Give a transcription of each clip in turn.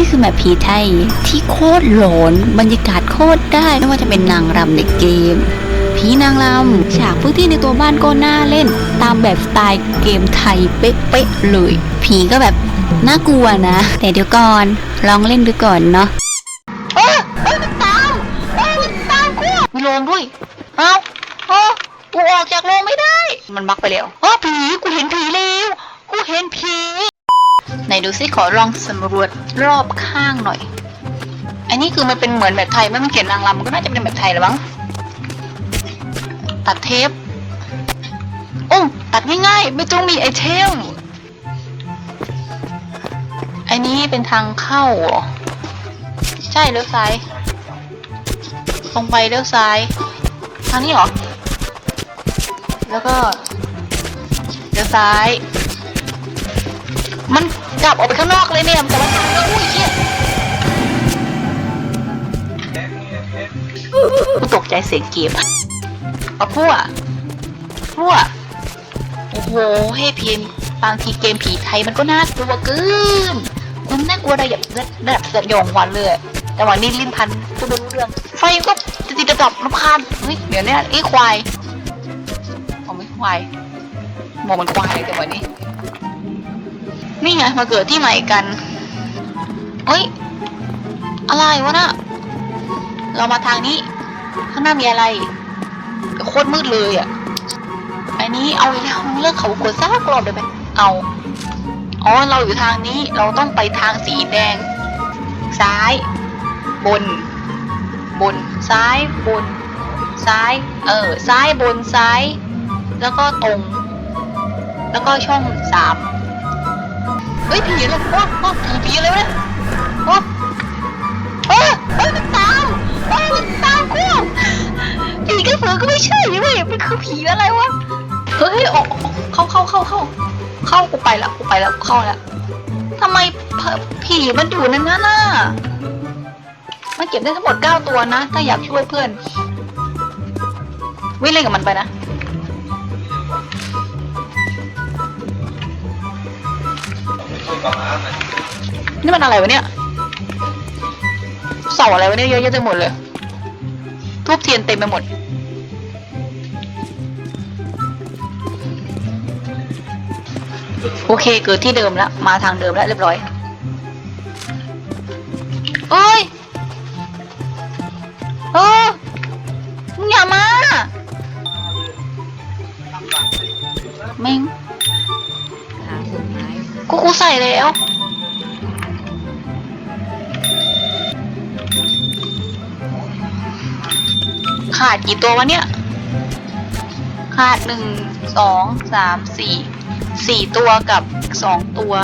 นี่คือแมปผีไทยที่โคตรหลอนบรรยากาศโคตรได้ไม่ว่าจะเป็นนางรำในเกมผีนางรำฉากพื้นที่ในตัวบ้านก็น่าเล่น ตามแบบสไตล์เกมไทยเป๊ะๆเลย ผีก็แบบน่ากลัวนะ แต่เดี๋ยวก่อนลองเล่นดูก่อนเนาะเออเฮ้ยมันตามเฮ้ยมันตามกูมีโรงด้วยเอ้าเออกูออกจากโรงไม่ได้ มันบักไปแล้วเออผีกูเห็นผีแล้วกูเห็นผี ไหนดูซิขอลองสำรวจรอบข้างหน่อย อันนี้คือมันเป็นเหมือนแบบไทยไม่มันเขียนนางรำมันก็น่าจะเป็นแบบไทยแหรือมั้ง ตัดเทปโอ้ตัดง่ายๆ ไม่ต้องมีไอเทม อันนี้เป็นทางเข้า ใช่เลี้ยวซ้าย ตรงไปเลี้ยวซ้าย ทางนี้เหรอ แล้วก็เลี้ยวซ้าย มันกลับออกไปข้างนอกเลยเนี่ยแต่ว่าทางนี้อุ้ยเชี่ยกูตกใจเสียงเกมปะพั่วพั่วโอ้โหให้เพียงบางทีเกมผีไทยมันก็น่ากลัวเกินมันน่ากลัวระดับระดับสยองขวัญเลย แต่ว่านี่ลิ้นพันพูดไม่รู้เรื่อง ไฟก็จะติดระดับรำคาญเฮ้ยเดี๋ยวนี้ไอ้ควายมองไม่ควายมองมันควายแต่วันนี้ นี่ไงมาเกิดที่ใหม่กันเฮ้ย อะไรวะน่ะเรามาทางนี้ ข้างหน้ามีอะไรโคตรมืดเลยอะ อันนี้เอาแล้วเลือกเขากดซากรอบได้ไหมเอา อ๋อ เราอยู่ทางนี้ เราต้องไปทางสีแดง ซ้าย บน บน ซ้าย บน ซ้าย เออ ซ้าย บน ซ้าย แล้วก็ตรง แล้วก็ช่องสาม เฮ้ยผีอะไรวะวะผีผีอะไรวะเนี่ยวะเฮ้เฮ้ยมันตามเฮ้ยมันตามกูผีกระสือก็ไม่ใช่เว้ยมันคือผีอะไรวะเฮ้ยออกเข้าเข้าเข้าเข้าเข้ากูไปแล้วกูไปแล้วกูเข้าแล้วทำไมผีมันอยู่นนั้นน่ะมันเก็บได้ทั้งหมดเก้าตัวนะ ถ้าอยากช่วยเพื่อน วิ่งเล่นกับมันไปนะ นี่มันอะไรวะเนี่ยเสาอะไรวะเนี่ยเยอะแยะเต็มหมดเลยทูบเทียนเต็มไปหมด โอเคเกิดที่เดิมแล้วมาทางเดิมแล้วเรียบร้อยเอ้ยเออมึงอย่ามาแม่ง กูกูใส่แล้ว ขาดกี่ตัววะเนี่ย ขาดหนึ่งสองสามสี่สี่ตัวกับสองตัว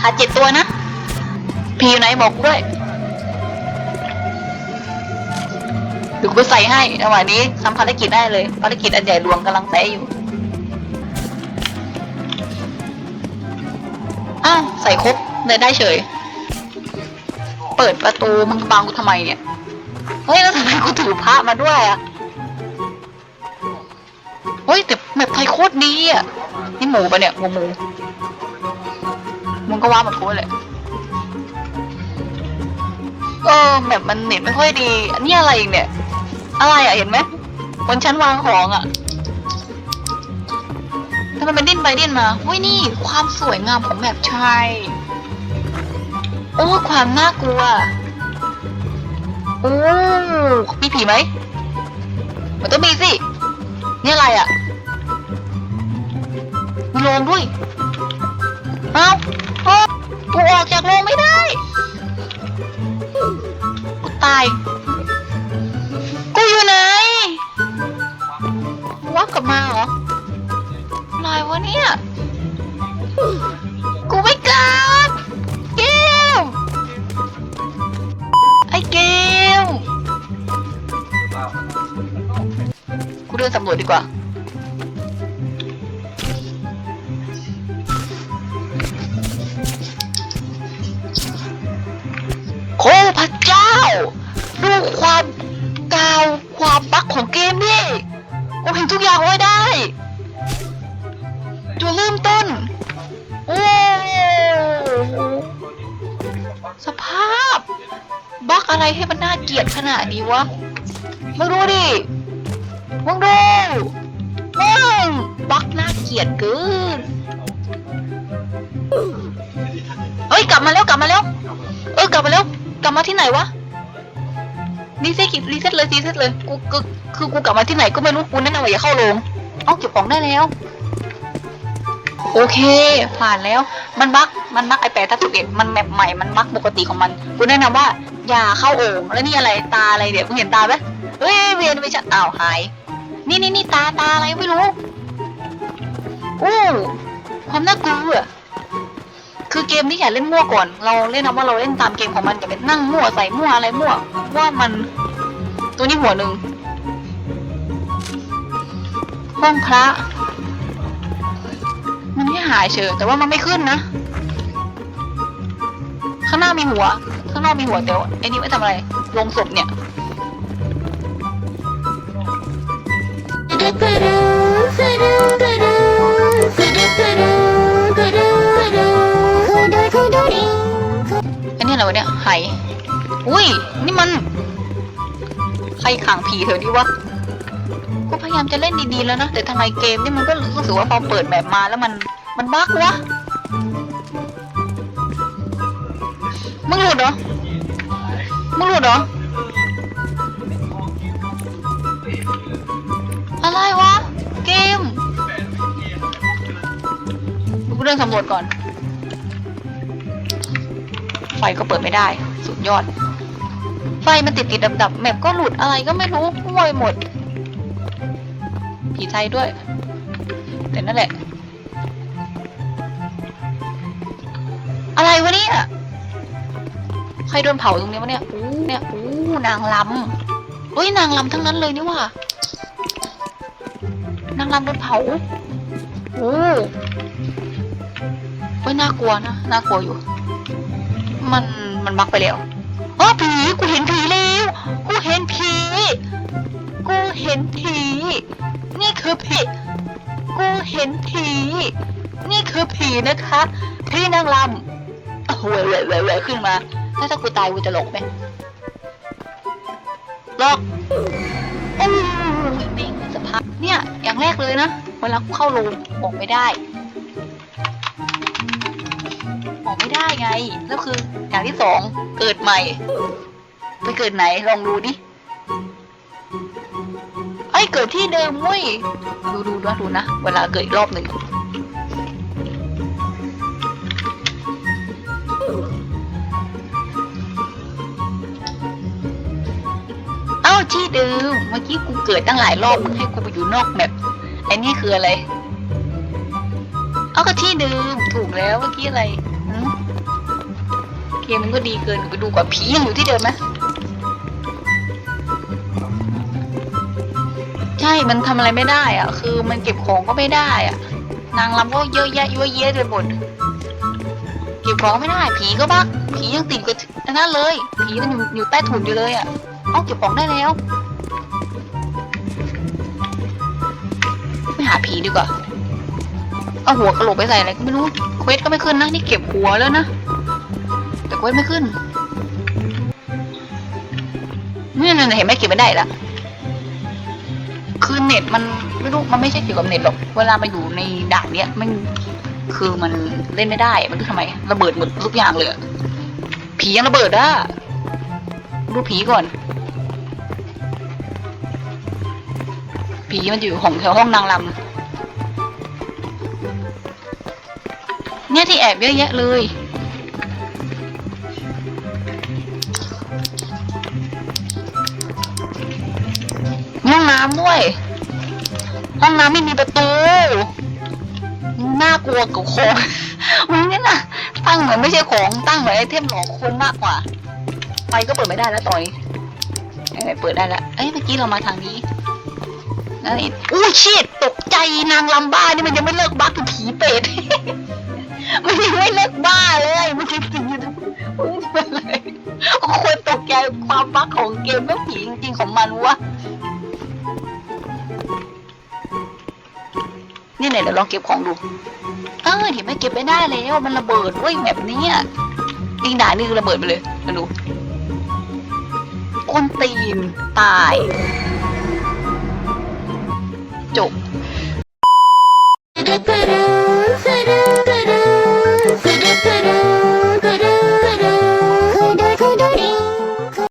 ขาดเจ็ดตัวนะ พีอยู่ไหนบอกด้วยเดี๋ยวกูใส่ให้จังหวะนี้ทำภารกิจได้เลยภารกิจอันใหญ่หลวงกำลังแตะอยู่ อ้าวใส่ครบเลยได้เฉย เปิดประตูมึงบังกูทำไมเนี่ย เฮ้ยแล้วทำไมกูถือพระมาด้วยอะ เฮ้ยแต่แบบไทยโคตรดีอะ นี่หมูปะเนี่ยหมูหมูมึงก็ว่าแบบกูเลยเออแบบมันเน็ตไม่ค่อยดี อันนี้อะไรอีกเนี่ย อะไรอะเห็นไหมบนชั้นวางของอะ ทำไมมันดิ้นไปดิ้นมาเฮ้ยนี่ความสวยงามของแบบชายโอ้ความน่ากลัวโอ้มีผีไหมมันต้องมีสินี่อะไรอะมีโรงด้วยเอ้าเอ้กูออกจากโรงไม่ได้กูตาย วจดีกว่าโอ้พระเจ้า ดูความกาวความบักของเกมนี่กูเห็นทุกอย่างไว้ได้จุดเริ่มต้น โอ้สภาพบล็อกอะไรให้มันน่าเกลียดขนาดนี้วะ ไมึงดูดิ มึงดูมึงบล็อกน่าเกลียดเกินเฮ้ยกลับมาแล้วกลับมาแล้วเออกลับมาแล้วกลับมาที่ไหนวะรีเซ็ตรีเซ็ตเลยรีเซ็ตเลยกูกูคือกูกลับมาที่ไหนก็ไม่รู้กูแนะนำว่าอย่าเข้าโรงเอาเก็บของได้แล้ว โอเค ผ่านแล้วมันบักมันบักไอแปดทับสิบเอ็ดมันแมปใหม่มันบักปกติของมันกูแนะนำว่าอย่าเข้าโอ่งแล้วนี่อะไรตาอะไรเดี๋ยวมึงเห็นตาไหมเฮ้ยเวียนไปชัดอ้าวหาย นี่นี่นี่ตาตาอะไรไม่รู้อู้ความน่ากลัวคือเกมนี้อย่าเล่นมั่วก่อน เราเล่นนะว่าเราเล่นตามเกมของมันอย่าไปนั่งมั่วใส่มั่วอะไรมั่ว ว่ามันตัวนี้หัวหนึ่งห้องพระ มันไม่หายเฉยแต่ว่ามันไม่ขึ้นนะ ข้างหน้ามีหัว ข้างนอกมีหัวแต่ว่าไอ้นี่ไม่ทำอะไรลงศพเนี่ย อ้นี่อะไรวะเนี่ยไหอุ้ย นี่มัน ใครขังผีเถอะดิวะก็พยายามจะเล่นดีๆแล้วนะ แต่ทำไมเกมนี่มันก็รู้สึกว่าพอเปิดแบบมาแล้วมันมันบั๊กวะ มึงหลุดเหรอ มึงหลุดเหรอ อะไรวะ เกมกูเดินสำรวจก่อน ไฟก็เปิดไม่ได้ สุดยอด ไฟมันติดติดดับดับแมปก็หลุดอะไรก็ไม่รู้ห่วยหมด ผีไทยด้วย แต่นั่นแหละ อะไรวะเนี่ย ใครโดนเผาตรงนี้วะเนี่ยอู้เนี่ยอู้นางลำเฮ้ยนางลำทั้งนั้นเลยนี่ว่า นางลำโดนเผาโอ้เฮ้ยน่ากลัวนะน่ากลัวอยู่ มันมันบักไปแล้วอ๋อผีกูเห็นผีแล้วกูเห็นผีกูเห็นผีนี่คือผีกูเห็นผีนี่คือผีนะคะพี่นางลำโอ้โหเวยเวยเวยขึ้นมาถ้าถ้ากูตายกูจะหลกไหมหลอ อย่างแรกเลยนะ เวลาเข้าโรงออกไม่ได้ ออกไม่ได้ไง แล้วคืออย่างที่สองเกิดใหม่ ไปเกิดไหนลองดูดิไอ้เกิดที่เดิมเว้ยดูดูนะดูนะ เวลาเกิดอีกรอบหนึ่ง อ้าที่เดิมเมื่อกี้กูเกิดตั้งหลายรอบมึงให้กูไปอยู่นอกแมปไอ้นี่คืออะไรเอาก็ที่เดิมถูกแล้วเมื่อกี้อะไรเกมมันก็ดีเกินไปดูกว่าผียังอยู่ที่เดิมไหมใช่มันทำอะไรไม่ได้อะคือมันเก็บของก็ไม่ได้อะนางรำก็เยอะแยะยั่วเยะไปหมดเก็บของไม่ได้ ผีก็บักผียังติดกับนนั้นเลย ผีมันอยู่อยู่ใต้ถุนอยู่เลยอะ เอาเก็บของได้แล้ว ไปหาผีดีกว่า เอาหัวกระโหลกไปใส่อะไรก็ไม่รู้ เควสก็ไม่ขึ้นนะ นี่เก็บหัวแล้วนะ แต่เควสไม่ขึ้นนี่นั่นๆเห็นไหมเก็บไม่ได้ละคือเน็ตมันไม่รู้มันไม่ใช่เกี่ยวกับเน็ตหรอก เวลามาอยู่ในด่านเนี้ยมันคือมันเล่นไม่ได้ มันคือทำไม ระเบิดหมดทุกอย่างเลย ผียังระเบิดอะดูผีก่อน ผีมันอยู่ของแถวห้องนางรำเนี่ยที่แอบเยอะแยะเลย ห้องน้ำด้วย ห้องน้ำไม่มีประตู น่ากลัวกับของมันเนี่ยนะตั้งเหมือนไม่ใช่ของตั้งเหมือนไอเทมหลอกคนมากกว่าไฟก็เปิดไม่ได้แล้วตอนนี้ไหนเปิดได้แล้วเอ้ยเมื่อกี้เรามาทางนี้ นั่นเองอู้ชิดตกใจนางลำบ้านี่มันยังไม่เลิกบักกับผีเป็ด มันยังไม่เลิกบ้าเลย มันจะผีอยู่ทั้งพื้นเลยคนตกใจความบักของเกมแม่ผีจริงๆของมันวะนี่ไหนเดี๋ยวลองเก็บของดูเออเห็นไหมเก็บไม่ได้แล้วมันระเบิดเว้ยแบบนี้ยตีหนานี่คือระเบิดไปเลยมาดูก้นตีนตาย จบ